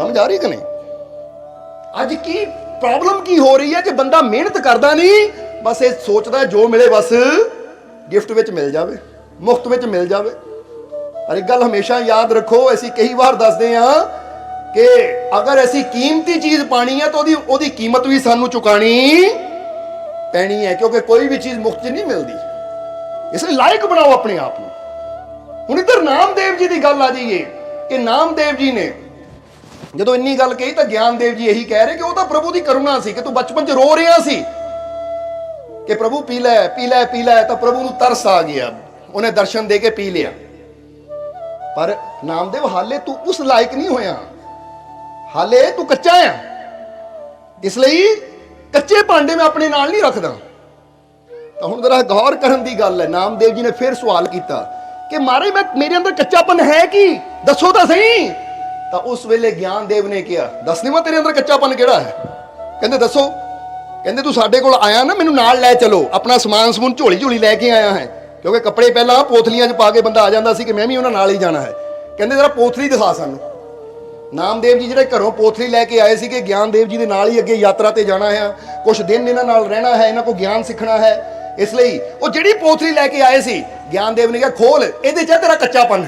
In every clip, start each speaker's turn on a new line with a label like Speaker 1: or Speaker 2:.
Speaker 1: ਸਮਝ ਆ ਰਹੀ ਕਿ ਨਹੀਂ? ਅੱਜ ਕੀ ਪ੍ਰੋਬਲਮ ਕੀ ਹੋ ਰਹੀ ਹੈ ਕਿ ਬੰਦਾ ਮਿਹਨਤ ਕਰਦਾ ਨਹੀਂ? ਬਸ ਇਹ ਸੋਚਦਾ ਜੋ ਮਿਲੇ ਬਸ ਗਿਫਟ ਵਿੱਚ ਮਿਲ ਜਾਵੇ, ਮੁਫਤ ਵਿੱਚ ਮਿਲ ਜਾਵੇ। ਪਰ ਇੱਕ ਗੱਲ ਹਮੇਸ਼ਾ ਯਾਦ ਰੱਖੋ, ਅਸੀਂ ਕਈ ਵਾਰ ਦੱਸਦੇ ਹਾਂ ਕਿ ਅਗਰ ਅਸੀਂ ਕੀਮਤੀ ਚੀਜ਼ ਪਾਣੀ ਹੈ ਤਾਂ ਉਹਦੀ ਉਹਦੀ ਕੀਮਤ ਵੀ ਸਾਨੂੰ ਚੁਕਾਣੀ ਪੈਣੀ ਹੈ, ਕਿਉਂਕਿ ਕੋਈ ਵੀ ਚੀਜ਼ ਮੁਫਤ 'ਚ ਨਹੀਂ ਮਿਲਦੀ। ਇਸ ਲਈ ਲਾਇਕ ਬਣਾਓ ਆਪਣੇ ਆਪ ਨੂੰ। ਹੁਣ ਇੱਧਰ ਨਾਮਦੇਵ ਜੀ ਦੀ ਗੱਲ ਆ ਜਾਈਏ ਕਿ ਨਾਮਦੇਵ ਜੀ ਨੇ ਜਦੋਂ ਇੰਨੀ ਗੱਲ ਕਹੀ ਤਾਂ ਗਿਆਨਦੇਵ ਜੀ ਇਹੀ ਕਹਿ ਰਹੇ ਕਿ ਉਹ ਤਾਂ ਪ੍ਰਭੂ ਦੀ ਕਰੁਣਾ ਸੀ, ਕਿ ਤੂੰ ਬਚਪਨ 'ਚ ਰੋ ਰਿਹਾ ਸੀ। ਕਿ ਪ੍ਰਭੂ ਪੀ ਲੈ ਪੀ ਲੈ ਪੀ ਲੈ, ਤਾਂ ਪ੍ਰਭੂ ਨੂੰ ਤਰਸ ਆ ਗਿਆ। ਉਹਨੇ ਦਰਸ਼ਨ ਦੇ ਕੇ ਪੀ ਲਿਆ। ਪਰ ਨਾਮਦੇਵ, ਹਾਲੇ ਤੂੰ ਉਸ ਲਾਇਕ ਨਹੀਂ ਹੋਇਆ। ਹਾਲੇ ਤੂੰ ਕੱਚਾ ਆ। ਇਸ ਲਈ ਕੱਚੇ ਭਾਂਡੇ ਮੈਂ ਆਪਣੇ ਨਾਲ ਨਹੀਂ ਰੱਖਦਾ। ਤਾਂ ਹੁਣ ਜ਼ਰਾ ਗੌਰ ਕਰਨ ਦੀ ਗੱਲ ਹੈ। ਨਾਮਦੇਵ ਜੀ ਨੇ ਫਿਰ ਸਵਾਲ ਕੀਤਾ ਕਿ ਮਾਰੇ, ਮੈਂ, ਮੇਰੇ ਅੰਦਰ ਕੱਚਾਪਨ ਹੈ ਕੀ? ਦੱਸੋ ਤਾਂ ਸਹੀ। ਤਾਂ ਉਸ ਵੇਲੇ ਗਿਆਨਦੇਵ ਨੇ ਕਿਹਾ, ਦੱਸ ਨਹੀਂ ਮੈਂ, ਤੇਰੇ ਅੰਦਰ ਕੱਚਾਪਨ ਕਿਹੜਾ ਹੈ? ਕਹਿੰਦੇ, ਦੱਸੋ। ਕਹਿੰਦੇ, ਤੂੰ ਸਾਡੇ ਕੋਲ ਆਇਆ ਨਾ, ਮੈਨੂੰ ਨਾਲ ਲੈ ਚਲੋ। ਆਪਣਾ ਸਮਾਨ ਸਮੂਨ ਝੋਲੀ ਝੋਲੀ ਲੈ ਕੇ ਆਇਆ ਹੈ। ਕਿਉਂਕਿ ਕੱਪੜੇ ਪਹਿਲਾਂ ਪੋਥਲੀਆਂ 'ਚ ਪਾ ਕੇ ਬੰਦਾ ਆ ਜਾਂਦਾ ਸੀ ਕਿ ਮੈਂ ਵੀ ਉਹਨਾਂ ਨਾਲ ਹੀ ਜਾਣਾ ਹੈ। ਕਹਿੰਦੇ, ਜਰਾ ਪੋਥਲੀ ਦਿਖਾ ਸਾਨੂੰ। ਨਾਮਦੇਵ ਜੀ ਜਿਹੜੇ ਘਰੋਂ ਪੋਥਲੀ ਲੈ ਕੇ ਆਏ ਸੀ ਕਿ ਗਿਆਨਦੇਵ ਜੀ ਦੇ ਨਾਲ ਹੀ ਅੱਗੇ ਯਾਤਰਾ ਤੇ ਜਾਣਾ ਹੈ। ਕੁਝ ਦਿਨ ਇਹਨਾਂ ਨਾਲ ਰਹਿਣਾ ਹੈ, ਇਹਨਾਂ ਕੋ ਗਿਆਨ ਸਿੱਖਣਾ ਹੈ। ਇਸ ਲਈ ਉਹ ਜਿਹੜੀ ਪੋਥਲੀ ਲੈ ਕੇ ਆਏ ਸੀ ਗਿਆਨਦੇਵ ਨੇ ਕਿਹਾ, ਖੋਲ, ਇਹਦੇ 'ਚ ਤੇਰਾ ਕੱਚਾਪਨ।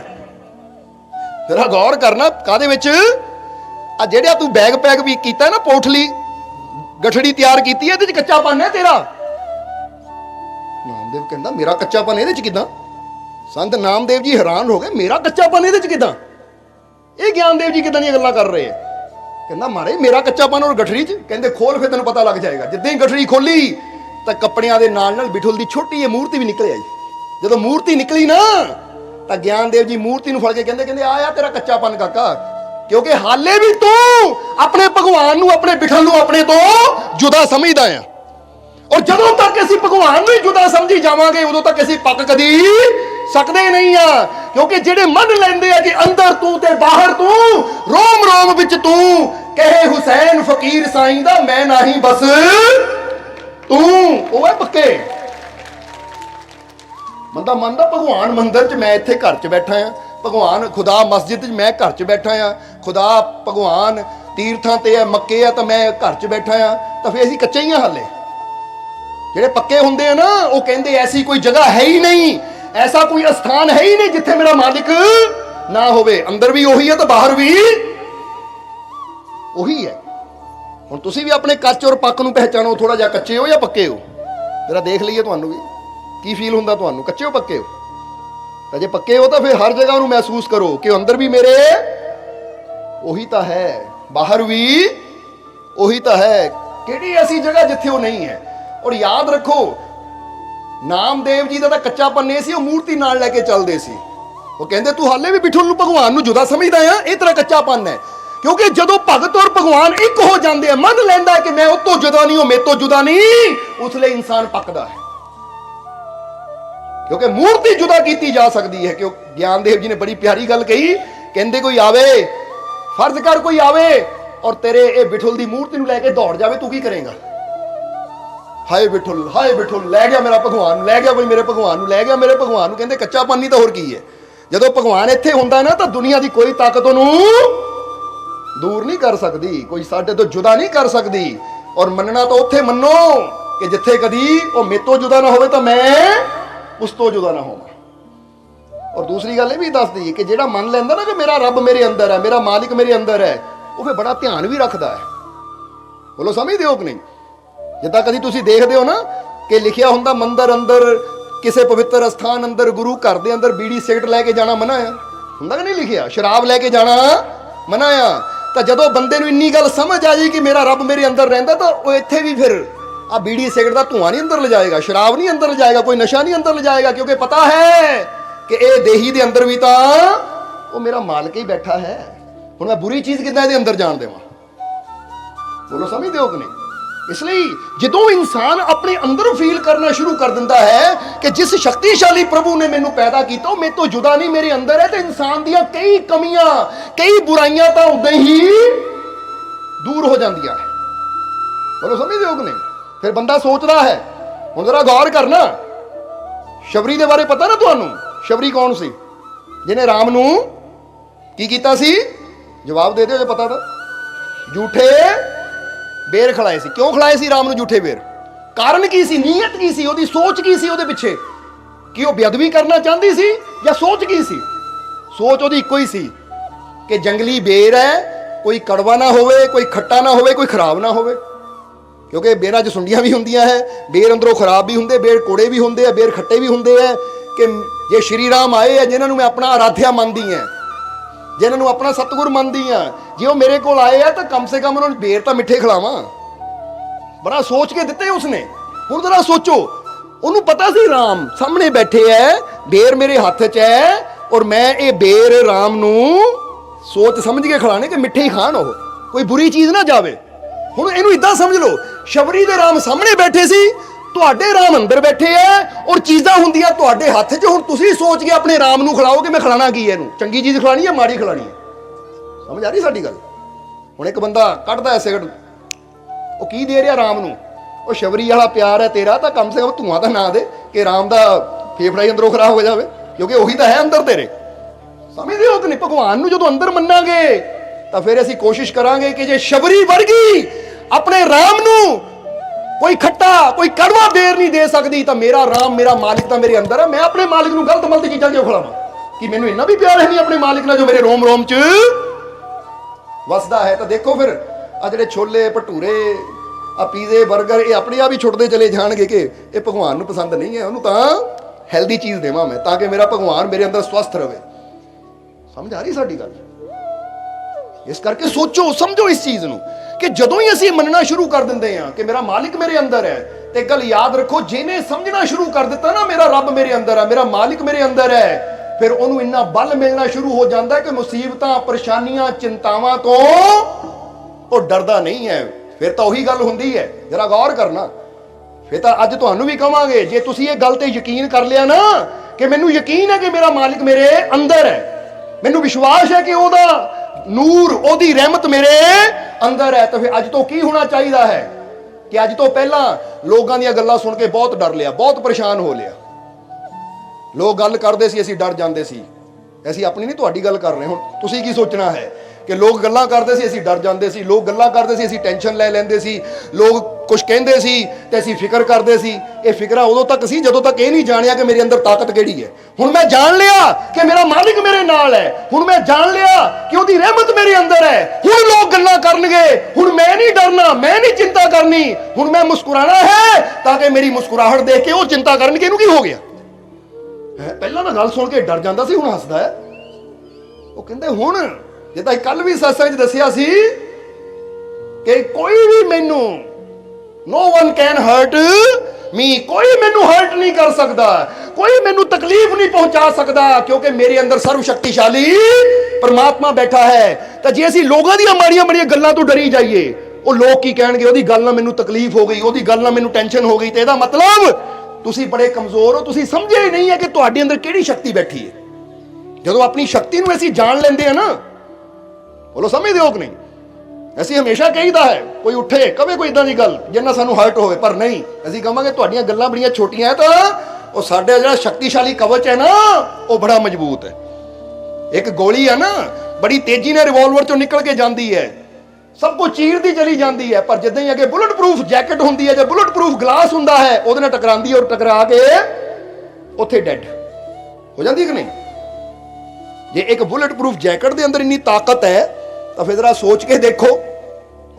Speaker 1: ਤੇਰਾ ਗੌਰ ਕਰਨਾ ਕਾਦੇ ਵਿੱਚ? ਆ ਜਿਹੜਾ ਤੂੰ ਬੈਗ ਪੈਗ ਵੀ ਕੀਤਾ ਨਾ ਪੋਥਲੀ ਗਠੜੀ ਤਿਆਰ ਕੀਤੀ ਹੈ ਇਹਦੇ 'ਚ ਕੱਚਾਪਨ ਹੈ ਤੇਰਾ? ਨਾਮਦੇਵ ਕਹਿੰਦਾ, ਮੇਰਾ ਕੱਚਾਪਨ ਇਹਦੇ 'ਚ ਕਿਦਾਂ? ਸੰਤ ਨਾਮਦੇਵ ਜੀ ਹੈਰਾਨ ਹੋ ਗਏ, ਮੇਰਾ ਕੱਚਾਪਨ ਇਹਦੇ 'ਚ ਕਿਦਾਂ? ਇਹ ਗਿਆਨਦੇਵ ਜੀ ਕਿਦਾਂ ਦੀਆਂ ਗੱਲਾਂ ਕਰ ਰਹੇ ਆ? ਕਹਿੰਦਾ, ਮਾਰੇ, ਮੇਰਾ ਕੱਚਾਪਨ ਔਰ ਗਠੜੀ 'ਚ? ਕਹਿੰਦੇ, ਖੋਲ, ਫਿਰ ਤੈਨੂੰ ਪਤਾ ਲੱਗ ਜਾਏਗਾ। ਜਿੱਦਾਂ ਹੀ ਗਠੜੀ ਖੋਲੀ, ਤਾਂ ਕੱਪੜਿਆਂ ਦੇ ਨਾਲ ਨਾਲ ਬਿਠੁਲ ਦੀ ਛੋਟੀ ਜਿਹੀ ਮੂਰਤੀ ਵੀ ਨਿਕਲ ਆਈ। ਜਦੋਂ ਮੂਰਤੀ ਨਿਕਲੀ ਨਾ ਤਾਂ ਗਿਆਨਦੇਵ ਜੀ ਮੂਰਤੀ ਨੂੰ ਫੜ ਕੇ ਕਹਿੰਦੇ ਕਹਿੰਦੇ, ਆ ਆ, ਤੇਰਾ ਕੱਚਾਪਨ ਕਾਕਾ। ਕਿਉਂਕਿ ਹਾਲੇ ਵੀ ਤੂੰ ਆਪਣੇ ਭਗਵਾਨ ਨੂੰ, ਆਪਣੇ ਬਿਠਲ ਨੂੰ ਆਪਣੇ ਤੋਂ ਜੁਦਾ ਸਮਝਦਾ ਆ। ਔਰ ਜਦੋਂ ਤੱਕ ਅਸੀਂ ਭਗਵਾਨ ਨੂੰ ਹੀ ਜੁਦਾ ਸਮਝੀ ਜਾਵਾਂਗੇ, ਉਦੋਂ ਤੱਕ ਅਸੀਂ ਪੱਕ ਕਦੀ ਸਕਦੇ ਨਹੀਂ ਆ। ਕਿਉਂਕਿ ਜਿਹੜੇ ਮੰਨ ਲੈਂਦੇ ਆ ਕਿ ਅੰਦਰ ਤੂੰ ਤੇ ਬਾਹਰ ਤੂੰ ਰੋਮ ਰੋਮ ਵਿੱਚ ਤੂੰ, ਕਹੇ ਹੁਸੈਨ, ਫਕੀਰ ਸਾਈਂ ਦਾ ਮੈਂ ਨਹੀਂ ਬਸ, ਤੂੰ, ਉਹ ਹੈ ਪੱਕੇ। ਬੰਦਾ ਮੰਨਦਾ ਭਗਵਾਨ ਮੰਦਿਰ 'ਚ ਮੈਂ ਇੱਥੇ ਘਰ 'ਚ ਬੈਠਾ ਆ ਭਗਵਾਨ ਖੁਦਾ ਮਸਜਿਦ 'ਚ ਮੈਂ ਘਰ 'ਚ ਬੈਠਾ ਆ ਖੁਦਾ ਭਗਵਾਨ ਤੀਰਥਾਂ ਤੇ ਆ ਮੱਕੇ ਆ ਤਾਂ ਮੈਂ ਘਰ 'ਚ ਬੈਠਾ ਆ ਤਾਂ ਫੇਰ ਅਸੀਂ ਕੱਚੇ ਹੀ ਆ ਹਾਲੇ। ਜਿਹੜੇ ਪੱਕੇ ਹੁੰਦੇ ਆ ਨਾ, ਉਹ ਕਹਿੰਦੇ ਐਸੀ ਕੋਈ ਜਗ੍ਹਾ ਹੈ ਹੀ ਨਹੀਂ। ਐਸਾ ਕੋਈ ਅਸਥਾਨ ਹੈ ਹੀ ਨਹੀਂ ਜਿੱਥੇ ਮੇਰਾ ਮਾਲਿਕ ਨਾ ਹੋਵੇ। ਅੰਦਰ ਵੀ ਉਹੀ ਹੈ ਤਾਂ ਬਾਹਰ ਵੀ ਉਹੀ ਹੈ। ਹੁਣ ਤੁਸੀਂ ਵੀ ਆਪਣੇ ਕੱਚ ਔਰ ਪੱਕ ਨੂੰ ਪਹਿਚਾਣੋ ਥੋੜਾ ਜਿਹਾ ਕੱਚੇ ਹੋ ਜਾਂ ਪੱਕੇ ਹੋ? ਜਰਾ ਦੇਖ ਲਈਏ ਤੁਹਾਨੂੰ ਵੀ। ਕੀ ਫੀਲ ਹੁੰਦਾ ਤੁਹਾਨੂੰ? ਕੱਚੇ ਹੋ, ਪੱਕੇ ਹੋ? ਤਾਂ ਜੇ ਪੱਕੇ ਹੋ ਤਾਂ ਫਿਰ ਹਰ ਜਗ੍ਹਾ ਨੂੰ ਮਹਿਸੂਸ ਕਰੋ ਕਿ ਅੰਦਰ ਵੀ ਮੇਰੇ ਉਹੀ ਤਾਂ ਹੈ, ਬਾਹਰ ਵੀ ਉਹੀ ਤਾਂ ਹੈ। ਕਿਹੜੀ ਐਸੀ ਜਗ੍ਹਾ ਜਿੱਥੇ ਉਹ ਨਹੀਂ ਹੈ? ਔਰ ਯਾਦ ਰੱਖੋ, ਨਾਮਦੇਵ ਜੀ ਦਾ ਤਾਂ ਕੱਚਾਪਨ ਨਹੀਂ ਸੀ, ਉਹ ਮੂਰਤੀ ਨਾਲ ਲੈ ਕੇ ਚੱਲਦੇ ਸੀ। ਉਹ ਕਹਿੰਦੇ, ਤੂੰ ਹਾਲੇ ਵੀ ਬਿਠੁਲ ਨੂੰ ਭਗਵਾਨ ਨੂੰ ਜੁਦਾ ਸਮਝਦਾ ਆ? ਇਹ ਤੇਰਾ ਕੱਚਾਪਨ ਹੈ। ਕਿਉਂਕਿ ਜਦੋਂ ਭਗਤ ਔਰ ਭਗਵਾਨ ਇੱਕ ਹੋ ਜਾਂਦੇ ਆ, ਮੰਨ ਲੈਂਦਾ ਹੈ ਕਿ ਮੈਂ ਉਹ ਤੋਂ ਜੁਦਾ ਨਹੀਂ, ਉਹ ਮੇਰੇ ਤੋਂ ਜੁਦਾ ਨਹੀਂ, ਉਸ ਲਈ ਇਨਸਾਨ ਪੱਕਦਾ ਹੈ। ਕਿਉਂਕਿ ਮੂਰਤੀ ਜੁਦਾ ਕੀਤੀ ਜਾ ਸਕਦੀ ਹੈ ਕਿ ਗਿਆਨਦੇਵ ਜੀ ਨੇ ਬੜੀ ਪਿਆਰੀ ਗੱਲ ਕਹੀ, ਕਹਿੰਦੇ ਕੋਈ ਆਵੇ, ਫਰਜ਼ ਕਰ ਕੋਈ ਆਵੇ ਔਰ ਤੇਰੇ ਇਹ ਬਿਠਲ ਦੀ ਮੂਰਤੀ ਨੂੰ ਲੈ ਕੇ ਦੌੜ ਜਾਵੇ, ਤੂੰ ਕੀ ਕਰੇਗਾ? ਹਾਏ ਬਿਠਲ ਹਾਏ ਬਿਠਲ ਲੈ ਗਿਆ ਮੇਰਾ ਭਗਵਾਨ ਲੈ ਗਿਆ ਬਈ ਮੇਰੇ ਭਗਵਾਨ ਨੂੰ, ਲੈ ਗਿਆ ਮੇਰੇ ਭਗਵਾਨ ਨੂੰ, ਕਹਿੰਦੇ ਕੱਚਾ ਪਾਣੀ ਤਾਂ ਹੋਰ ਕੀ ਹੈ? ਜਦੋਂ ਭਗਵਾਨ ਇੱਥੇ ਹੁੰਦਾ ਨਾ, ਤਾਂ ਦੁਨੀਆ ਦੀ ਕੋਈ ਤਾਕਤ ਉਹਨੂੰ ਦੂਰ ਨਹੀਂ ਕਰ ਸਕਦੀ, ਕੋਈ ਸਾਡੇ ਤੋਂ ਜੁਦਾ ਨਹੀਂ ਕਰ ਸਕਦੀ। ਔਰ ਮੰਨਣਾ ਤਾਂ ਉੱਥੇ ਮੰਨੋ ਕਿ ਜਿੱਥੇ ਕਦੀ ਉਹ ਮੇਤੋਂ ਜੁਦਾ ਨਾ ਹੋਵੇ ਤਾਂ ਮੈਂ ਉਸ ਤੋਂ ਜੁਦਾ ਨਾ ਹੋਵਾਂ। ਔਰ ਦੂਸਰੀ ਗੱਲ ਇਹ ਵੀ ਦੱਸ ਦਈਏ ਕਿ ਜਿਹੜਾ ਮੰਨ ਲੈਂਦਾ ਨਾ ਕਿ ਮੇਰਾ ਰੱਬ ਮੇਰੇ ਅੰਦਰ ਹੈ, ਮੇਰਾ ਮਾਲਿਕ ਮੇਰੇ ਅੰਦਰ ਹੈ, ਉਹ ਫਿਰ ਬੜਾ ਧਿਆਨ ਵੀ ਰੱਖਦਾ ਹੈ। ਬੋਲੋ ਸਮਝਦੇ ਹੋ ਕਿ ਨਹੀਂ? ਜਿੱਦਾਂ ਕਦੀ ਤੁਸੀਂ ਦੇਖਦੇ ਹੋ ਨਾ ਕਿ ਲਿਖਿਆ ਹੁੰਦਾ ਮੰਦਰ ਅੰਦਰ, ਕਿਸੇ ਪਵਿੱਤਰ ਅਸਥਾਨ ਅੰਦਰ, ਗੁਰੂ ਘਰ ਦੇ ਅੰਦਰ ਬੀੜੀ ਸਿਗਰਟ ਲੈ ਕੇ ਜਾਣਾ ਮਨਾ ਆ। ਹੁੰਦਾ ਕਿ ਨਹੀਂ ਲਿਖਿਆ? ਸ਼ਰਾਬ ਲੈ ਕੇ ਜਾਣਾ ਮਨਾ ਆ। ਤਾਂ ਜਦੋਂ ਬੰਦੇ ਨੂੰ ਇੰਨੀ ਗੱਲ ਸਮਝ ਆ ਜਾਈ ਕਿ ਮੇਰਾ ਰੱਬ ਮੇਰੇ ਅੰਦਰ ਰਹਿੰਦਾ, ਤਾਂ ਉਹ ਇੱਥੇ ਵੀ ਫਿਰ ਆ ਬੀੜੀ ਸਿਗਰਟ ਦਾ ਧੂਆਂ ਨਹੀਂ ਅੰਦਰ ਲਿਜਾਏਗਾ, ਸ਼ਰਾਬ ਨਹੀਂ ਅੰਦਰ ਲਿਜਾਏਗਾ, ਕੋਈ ਨਸ਼ਾ ਨਹੀਂ ਅੰਦਰ ਲਿਜਾਏਗਾ, ਕਿਉਂਕਿ ਪਤਾ ਹੈ ਕਿ ਇਹ ਦੇਹੀ ਦੇ ਅੰਦਰ ਵੀ ਤਾਂ ਉਹ ਮੇਰਾ ਮਾਲਕ ਹੀ ਬੈਠਾ ਹੈ। ਹੁਣ ਮੈਂ ਬੁਰੀ ਚੀਜ਼ ਕਿੱਦਾਂ ਇਹਦੇ ਅੰਦਰ ਜਾਣ ਦੇਵਾਂ? ਬੋਲੋ, ਸਮਝਦੇ ਹੋ ਕਿ ਨਹੀਂ? ਇਸ ਲਈ ਜਦੋਂ ਇਨਸਾਨ ਆਪਣੇ ਅੰਦਰ ਫੀਲ ਕਰਨਾ ਸ਼ੁਰੂ ਕਰ ਦਿੰਦਾ ਹੈ ਕਿ ਜਿਸ ਸ਼ਕਤੀਸ਼ਾਲੀ ਪ੍ਰਭੂ ਨੇ ਮੈਨੂੰ ਪੈਦਾ ਕੀਤਾ, ਉਹ ਮੇਰੇ ਤੋਂ ਜੁਦਾ ਨਹੀਂ, ਮੇਰੇ ਅੰਦਰ ਹੈ, ਤੇ ਇਨਸਾਨ ਦੀਆਂ ਕਈ ਕਮੀਆਂ, ਕਈ ਬੁਰਾਈਆਂ ਤਾਂ ਉਦਾਂ ਹੀ ਦੂਰ ਹੋ ਜਾਂਦੀਆਂ ਨੇ। ਬੋਲੋ, ਸਮਝਦੇ ਹੋ ਕਿ ਨਹੀਂ? ਫਿਰ ਬੰਦਾ ਸੋਚਦਾ ਹੈ, ਹੁਣ ਜ਼ਰਾ ਗੌਰ ਕਰਨਾ। ਸ਼ਬਰੀ ਦੇ ਬਾਰੇ ਪਤਾ ਨਾ ਤੁਹਾਨੂੰ? ਸ਼ਬਰੀ ਕੌਣ ਸੀ? ਜਿਹਨੇ ਰਾਮ ਨੂੰ ਕੀ ਕੀਤਾ ਸੀ? ਜਵਾਬ ਦੇ ਦਿਓ ਜੇ ਪਤਾ ਤਾਂ। ਝੂਠੇ ਬੇਰ ਖਲਾਏ ਸੀ। ਕਿਉਂ ਖਲਾਏ ਸੀ ਰਾਮ ਨੂੰ ਝੂਠੇ ਬੇਰ? ਕਾਰਨ ਕੀ ਸੀ? ਨੀਅਤ ਕੀ ਸੀ? ਉਹਦੀ ਸੋਚ ਕੀ ਸੀ ਉਹਦੇ ਪਿੱਛੇ? ਕਿ ਉਹ ਬੇਅਦਬੀ ਕਰਨਾ ਚਾਹੁੰਦੀ ਸੀ ਜਾਂ ਸੋਚ ਕੀ ਸੀ? ਸੋਚ ਉਹਦੀ ਇੱਕੋ ਹੀ ਸੀ ਕਿ ਜੰਗਲੀ ਬੇਰ ਹੈ, ਕੋਈ ਕੜਵਾ ਨਾ ਹੋਵੇ, ਕੋਈ ਖੱਟਾ ਨਾ ਹੋਵੇ, ਕੋਈ ਖਰਾਬ ਨਾ ਹੋਵੇ। ਕਿਉਂਕਿ ਬੇਰਾਂ 'ਚ ਸੁੰਡੀਆਂ ਵੀ ਹੁੰਦੀਆਂ ਹੈ ਬੇਰ ਅੰਦਰੋਂ ਖਰਾਬ ਵੀ ਹੁੰਦੇ ਬੇਰ ਕੋੜੇ ਵੀ ਹੁੰਦੇ ਆ ਬੇਰ ਖੱਟੇ ਵੀ ਹੁੰਦੇ ਆ ਕਿ ਜੇ ਸ਼੍ਰੀ ਰਾਮ ਆਏ ਆ, ਜਿਨ੍ਹਾਂ ਨੂੰ ਮੈਂ ਆਪਣਾ ਆਰਾਧਿਆ ਮੰਨਦੀ ਆ ਜਿਨ੍ਹਾਂ ਨੂੰ ਆਪਣਾ ਸਤਿਗੁਰ ਮੰਨਦੀ ਆ ਜੇ ਉਹ ਮੇਰੇ ਕੋਲ ਆਏ ਆ ਤਾਂ ਕਮ ਸੇ ਕਮ ਉਹਨਾਂ ਨੂੰ ਬੇਰ ਤਾਂ ਮਿੱਠੇ ਖਿਲਾਵਾਂ। ਬੜਾ ਸੋਚ ਕੇ ਦਿੱਤੇ ਉਸਨੇ। ਹੁਣ ਜਰਾ ਸੋਚੋ, ਉਹਨੂੰ ਪਤਾ ਸੀ ਰਾਮ ਸਾਹਮਣੇ ਬੈਠੇ ਐ ਬੇਰ ਮੇਰੇ ਹੱਥ 'ਚ ਐ, ਔਰ ਮੈਂ ਇਹ ਬੇਰ ਰਾਮ ਨੂੰ ਸੋਚ ਸਮਝ ਕੇ ਖਿਲਾਣੇ ਕਿ ਮਿੱਠੇ ਹੀ ਖਾਣ ਉਹ, ਕੋਈ ਬੁਰੀ ਚੀਜ਼ ਨਾ ਜਾਵੇ। ਹੁਣ ਇਹਨੂੰ ਇਦਾਂ ਸਮਝ ਲਓ ਸ਼ਬਰੀ ਦੇ ਰਾਮ ਸਾਹਮਣੇ ਬੈਠੇ ਸੀ, ਤੁਹਾਡੇ ਰਾਮ ਅੰਦਰ ਬੈਠੇ ਐ, ਔਰ ਚੀਜ਼ਾਂ ਹੁੰਦੀਆਂ ਤੁਹਾਡੇ ਹੱਥ 'ਚ, ਹੁਣ ਤੁਸੀਂ ਸੋਚ ਕੇ ਆਪਣੇ ਰਾਮ ਨੂੰ ਖਿਲਾਓ ਕਿ ਮੈਂ ਖਿਲਾਣਾ ਕੀ ਹੈ ਇਹਨੂੰ? ਚੰਗੀ ਚੀਜ਼ ਖਿਲਾਣੀ ਹੈ ਮਾੜੀ ਖਿਲਾਣੀ ਹੈ ਸਮਝ ਆ ਰਹੀ ਸਾਡੀ ਗੱਲ? ਹੁਣ ਇੱਕ ਬੰਦਾ ਕੱਢਦਾ ਐ ਸਿਗਰਟ, ਉਹ ਕੀ ਦੇ ਰਿਹਾ ਰਾਮ ਨੂੰ? ਉਹ ਸ਼ਬਰੀ ਵਾਲਾ ਪਿਆਰ ਹੈ ਤੇਰਾ, ਤਾਂ ਕਮ ਸੇ ਕਮ ਧੂਆਂ ਦਾ ਨਾ ਦੇ ਕਿ ਰਾਮ ਦਾ ਫੇਫੜਾ ਹੀ ਅੰਦਰੋਂ ਖਰਾਬ ਹੋ ਜਾਵੇ, ਕਿਉਂਕਿ ਉਹੀ ਤਾਂ ਹੈ ਅੰਦਰ ਤੇਰੇ। ਸਮਝਦੇ ਹੋ ਕਿ ਨਹੀਂ? ਭਗਵਾਨ ਨੂੰ ਜਦੋਂ ਅੰਦਰ ਮੰਨਾਂਗੇ, ਤਾਂ ਫਿਰ ਅਸੀਂ ਕੋਸ਼ਿਸ਼ ਕਰਾਂਗੇ ਕਿ ਜੇ ਸ਼ਬਰੀ ਵਰਗੀ ਆਪਣੇ ਰਾਮ ਨੂੰ ਕੋਈ ਖੱਟਾ, ਕੋਈ ਕੜਵਾ ਦੇਰ ਨਹੀਂ ਦੇ ਸਕਦੀ ਤਾਂ ਮੇਰਾ ਰਾਮ, ਮੇਰਾ ਮਾਲਿਕ ਤਾਂ ਮੇਰੇ ਅੰਦਰ ਹੈ ਮੈਂ ਆਪਣੇ ਮਾਲਿਕ ਨੂੰ ਗਲਤ ਮਲਤ ਚੀਜ਼ਾਂ ਕਿਉਂ ਖਿਲਾਵਾਂ? ਕਿ ਮੈਨੂੰ ਇੰਨਾ ਵੀ ਪਿਆਰ ਹੈ ਨਹੀਂ ਆਪਣੇ ਮਾਲਿਕ ਨਾਲ ਜੋ ਮੇਰੇ ਰੋਮ ਰੋਮ 'ਚ? ਵਸਦਾ ਹੈ ਤਾਂ ਦੇਖੋ ਫਿਰ ਆ ਜਿਹੜੇ ਛੋਲੇ, ਭਟੂਰੇ ਆ ਪੀਜ਼ੇ 버ਗਰ ਇਹ ਆਪਣੇ ਆਪ ਹੀ ਛੁੱਟਦੇ ਚਲੇ ਜਾਣਗੇ ਕਿ ਇਹ ਭਗਵਾਨ ਨੂੰ ਪਸੰਦ ਨਹੀਂ ਹੈ। ਉਹਨੂੰ ਤਾਂ ਹੈਲਦੀ ਚੀਜ਼ ਦੇਵਾਂ ਮੈਂ, ਤਾਂ ਕਿ ਮੇਰਾ ਭਗਵਾਨ ਮੇਰੇ ਅੰਦਰ ਸਵਸਥ ਰਵੇ। ਸਮਝ ਆ ਰਹੀ ਸਾਡੀ ਗੱਲ? ਇਸ ਕਰਕੇ ਸੋਚੋ, ਸਮਝੋ ਇਸ ਚੀਜ਼ ਨੂੰ। ਕਿ ਜਦੋਂ ਹੀ ਅਸੀਂ ਮੰਨਣਾ ਸ਼ੁਰੂ ਕਰ ਦਿੰਦੇ ਹਾਂ ਕਿ ਮੇਰਾ ਮਾਲਿਕ ਮੇਰੇ ਅੰਦਰ ਹੈ, ਤੇ ਗੱਲ ਯਾਦ ਰੱਖੋ, ਜਿਹਨੇ ਸਮਝਣਾ ਸ਼ੁਰੂ ਕਰ ਦਿੱਤਾ ਨਾ ਮੇਰਾ ਰੱਬ ਮੇਰੇ ਅੰਦਰ ਹੈ, ਮੇਰਾ ਮਾਲਿਕ ਮੇਰੇ ਅੰਦਰ ਹੈ, ਫਿਰ ਉਹਨੂੰ ਇੰਨਾ ਬਲ ਮਿਲਣਾ ਸ਼ੁਰੂ ਹੋ ਜਾਂਦਾ ਹੈ ਕਿ ਮੁਸੀਬਤਾਂ, ਪਰੇਸ਼ਾਨੀਆਂ, ਚਿੰਤਾਵਾਂ ਤੋਂ ਉਹ ਡਰਦਾ ਨਹੀਂ ਹੈ। ਫਿਰ ਤਾਂ ਉਹੀ ਗੱਲ ਹੁੰਦੀ ਹੈ, ਜਰਾ ਗੌਰ ਕਰਨਾ। ਫਿਰ ਤਾਂ ਅੱਜ ਤੁਹਾਨੂੰ ਵੀ ਕਵਾਂਗੇ, ਜੇ ਤੁਸੀਂ ਇਹ ਗੱਲ ਤੇ ਯਕੀਨ ਕਰ ਲਿਆ ਨਾ ਕਿ ਮੈਨੂੰ ਯਕੀਨ ਹੈ ਕਿ ਮੇਰਾ ਮਾਲਿਕ ਮੇਰੇ ਅੰਦਰ ਹੈ, ਮੈਨੂੰ ਵਿਸ਼ਵਾਸ ਹੈ ਕਿ ਉਹਦਾ ਨੂਰ, ਉਹਦੀ ਰਹਿਮਤ ਮੇਰੇ ਅੰਦਰ ਹੈ ਤਾਂ ਫਿਰ ਅੱਜ ਤੋਂ ਕੀ ਹੋਣਾ ਚਾਹੀਦਾ ਹੈ? ਕਿ ਅੱਜ ਤੋਂ ਪਹਿਲਾਂ ਲੋਕਾਂ ਦੀਆਂ ਗੱਲਾਂ ਸੁਣ ਕੇ ਬਹੁਤ ਡਰ ਲਿਆ, ਬਹੁਤ ਪਰੇਸ਼ਾਨ ਹੋ ਲਿਆ। ਲੋਕ ਗੱਲ ਕਰਦੇ ਸੀ, ਅਸੀਂ ਡਰ ਜਾਂਦੇ ਸੀ। ਅਸੀਂ ਆਪਣੀ ਨਹੀਂ ਤੁਹਾਡੀ ਗੱਲ ਕਰ ਰਹੇ ਹੁਣ। ਤੁਸੀਂ ਕੀ ਸੋਚਣਾ ਹੈ? ਕਿ ਲੋਕ ਗੱਲਾਂ ਕਰਦੇ ਸੀ, ਅਸੀਂ ਡਰ ਜਾਂਦੇ ਸੀ। ਲੋਕ ਗੱਲਾਂ ਕਰਦੇ ਸੀ, ਅਸੀਂ ਟੈਨਸ਼ਨ ਲੈ ਲੈਂਦੇ ਸੀ। ਲੋਕ ਕੁਝ ਕਹਿੰਦੇ ਸੀ ਤੇ ਅਸੀਂ ਫਿਕਰ ਕਰਦੇ ਸੀ। ਇਹ ਫਿਕਰਾਂ ਉਦੋਂ ਤੱਕ ਸੀ ਜਦੋਂ ਤੱਕ ਇਹ ਨਹੀਂ ਜਾਣਿਆ ਕਿ ਮੇਰੇ ਅੰਦਰ ਤਾਕਤ ਕਿਹੜੀ ਹੈ। ਹੁਣ ਮੈਂ ਜਾਣ ਲਿਆ ਕਿ ਮੇਰਾ ਮਾਲਿਕ ਮੇਰੇ ਨਾਲ ਹੈ। ਹੁਣ ਮੈਂ ਜਾਣ ਲਿਆ ਕਿ ਉਹਦੀ ਰਹਿਮਤ ਮੇਰੇ ਅੰਦਰ ਹੈ। ਹੁਣ ਲੋਕ ਗੱਲਾਂ ਕਰਨਗੇ। ਹੁਣ ਮੈਂ ਨਹੀਂ ਡਰਨਾ, ਮੈਂ ਨਹੀਂ ਚਿੰਤਾ ਕਰਨੀ। ਹੁਣ ਮੈਂ ਮੁਸਕਰਾਣਾ ਹੈ ਤਾਂ ਕਿ ਮੇਰੀ ਮੁਸਕਰਾਹਟ ਦੇਖ ਕੇ ਉਹ ਚਿੰਤਾ ਕਰਨਗੇ ਇਹਨੂੰ ਕੀ ਹੋ ਗਿਆ। ਪਹਿਲਾਂ ਤਾਂ ਗੱਲ ਸੁਣ ਕੇ ਡਰ ਜਾਂਦਾ ਸੀ, ਹੁਣ ਹੱਸਦਾ ਹੈ। ਉਹ ਕਹਿੰਦੇ, ਹੁਣ ਜੇ ਤਾਂ ਕੱਲ ਵੀ ਸਤਸੰਗ 'ਚ ਦੱਸਿਆ ਸੀ ਕਿ ਕੋਈ ਵੀ ਮੈਨੂੰ no one can hurt me ਕੋਈ ਮੈਨੂੰ ਹਰਟ ਨਹੀਂ ਕਰ ਸਕਦਾ, ਕੋਈ ਮੈਨੂੰ ਤਕਲੀਫ ਨਹੀਂ ਪਹੁੰਚਾ ਸਕਦਾ, ਕਿਉਂਕਿ ਮੇਰੇ ਅੰਦਰ ਸਰਵ ਸ਼ਕਤੀਸ਼ਾਲੀ ਪਰਮਾਤਮਾ ਬੈਠਾ ਹੈ। ਤਾਂ ਜੇ ਅਸੀਂ ਲੋਕਾਂ ਦੀਆਂ ਮਾੜੀਆਂ ਮਾੜੀਆਂ ਗੱਲਾਂ ਤੋਂ ਡਰੀ ਜਾਈਏ, ਉਹ ਲੋਕ ਕੀ ਕਹਿਣਗੇ? ਉਹਦੀ ਗੱਲ ਨਾਲ ਮੈਨੂੰ ਤਕਲੀਫ ਹੋ ਗਈ, ਉਹਦੀ ਗੱਲ ਨਾਲ ਮੈਨੂੰ ਟੈਨਸ਼ਨ ਹੋ ਗਈ, ਤੇ ਇਹਦਾ ਮਤਲਬ ਤੁਸੀਂ ਬੜੇ ਕਮਜ਼ੋਰ ਹੋ, ਤੁਸੀਂ ਸਮਝੇ ਹੀ ਨਹੀਂ ਹੈ ਕਿ ਤੁਹਾਡੇ ਅੰਦਰ ਕਿਹੜੀ ਸ਼ਕਤੀ ਬੈਠੀ ਹੈ। ਜਦੋਂ ਆਪਣੀ ਸ਼ਕਤੀ ਨੂੰ ਅਸੀਂ ਜਾਣ ਲੈਂਦੇ ਆ ਨਾ ਬੋਲੋ ਸਮਝਦੇ ਹੋ ਕਿ ਨਹੀਂ? ਅਸੀਂ ਹਮੇਸ਼ਾ ਕਹੀਦਾ ਹੈ, ਕੋਈ ਉੱਠੇ, ਕਵੇ ਕੋਈ ਇਦਾਂ ਦੀ ਗੱਲ, ਜਿੰਨਾ ਸਾਨੂੰ ਹਰਟ ਹੋਵੇ, ਪਰ ਨਹੀਂ, ਅਸੀਂ ਕਹਾਂਗੇ ਤੁਹਾਡੀਆਂ ਗੱਲਾਂ ਬੜੀਆਂ ਛੋਟੀਆਂ ਹੈ ਤਾਂ, ਉਹ ਸਾਡੇ ਜਿਹੜਾ ਸ਼ਕਤੀਸ਼ਾਲੀ ਕਵਚ ਹੈ ਨਾ, ਉਹ ਬੜਾ ਮਜ਼ਬੂਤ ਹੈ ਇੱਕ ਗੋਲੀ ਹੈ ਨਾ, ਬੜੀ ਤੇਜ਼ੀ ਨਾਲ ਰਿਵਾਲਵਰ ਚੋਂ ਨਿਕਲ ਕੇ ਜਾਂਦੀ ਹੈ ਸਭ ਕੁਝ ਚੀਰਦੀ ਚਲੀ ਜਾਂਦੀ ਹੈ ਪਰ ਜਿੱਦਾਂ ਹੀ ਅੱਗੇ ਬੁਲਟ ਪ੍ਰੂਫ ਜੈਕਟ ਹੁੰਦੀ ਹੈ ਜਾਂ ਬੁਲਟ ਪ੍ਰੂਫ ਗਲਾਸ ਹੁੰਦਾ ਹੈ, ਉਹਦੇ ਨਾਲ ਟਕਰਾਉਂਦੀ ਹੈ ਔਰ ਟਕਰਾ ਕੇ ਉੱਥੇ ਡੈੱਡ ਹੋ ਜਾਂਦੀ ਕਿ ਨਹੀਂ? ਜੇ ਇੱਕ ਬੁਲਟ ਪ੍ਰੂਫ ਜੈਕਟ ਦੇ ਅੰਦਰ ਇੰਨੀ ਤਾਕਤ ਹੈ ਤਾਂ ਫਿਰ ਜਰਾ ਸੋਚ ਕੇ ਦੇਖੋ।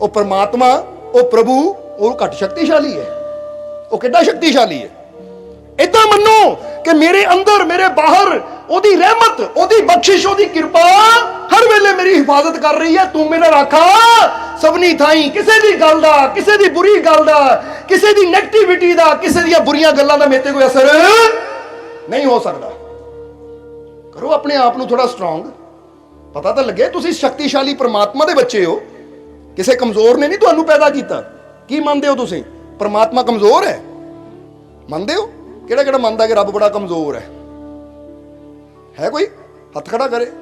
Speaker 1: ਉਹ ਪ੍ਰਮਾਤਮਾ, ਉਹ ਪ੍ਰਭੂ, ਉਹ ਘੱਟ ਸ਼ਕਤੀਸ਼ਾਲੀ ਹੈ। ਉਹ ਕਿੱਡਾ ਸ਼ਕਤੀਸ਼ਾਲੀ ਹੈ। ਇਦਾਂ ਮੰਨੋ ਕਿ ਮੇਰੇ ਅੰਦਰ, ਮੇਰੇ ਬਾਹਰ ਉਹਦੀ ਰਹਿਮਤ, ਉਹਦੀ ਬਖਸ਼ਿਸ਼, ਉਹਦੀ ਕਿਰਪਾ ਹਰ ਵੇਲੇ ਮੇਰੀ ਹਿਫਾਜ਼ਤ ਕਰ ਰਹੀ ਹੈ। ਤੂੰ ਮੇਰਾ ਰਾਖਾ। ਸਭਨੀ ਥਾਈ ਕਿਸੇ ਦੀ ਗੱਲ ਦਾ, ਕਿਸੇ ਦੀ ਬੁਰੀ ਗੱਲ ਦਾ, ਕਿਸੇ ਦੀ ਨੈਗੇਟਿਵਿਟੀ ਦਾ, ਕਿਸੇ ਦੀਆਂ ਬੁਰੀਆਂ ਗੱਲਾਂ ਦਾ ਮੇਰੇ ਤੇ ਕੋਈ ਅਸਰ ਨਹੀਂ ਹੋ ਸਕਦਾ। ਕਰੋ ਆਪਣੇ ਆਪ ਨੂੰ ਥੋੜਾ ਸਟਰੋਂਗ ਪਤਾ ਤਾਂ ਲੱਗੇ ਤੁਸੀਂ ਸ਼ਕਤੀਸ਼ਾਲੀ ਪ੍ਰਮਾਤਮਾ ਦੇ ਬੱਚੇ ਹੋ। ਕਿਸੇ ਕਮਜ਼ੋਰ ਨੇ ਨਹੀਂ ਤੁਹਾਨੂੰ ਪੈਦਾ ਕੀਤਾ। ਕੀ ਮੰਨਦੇ ਹੋ ਤੁਸੀਂ? ਪ੍ਰਮਾਤਮਾ ਕਮਜ਼ੋਰ ਹੈ? ਮੰਨਦੇ ਹੋ? ਕਿਹੜਾ ਕਿਹੜਾ ਮੰਨਦਾ ਕਿ ਰੱਬ ਬੜਾ ਕਮਜ਼ੋਰ ਹੈ? ਹੈ ਕੋਈ? ਹੱਥ ਖੜਾ ਕਰੇ।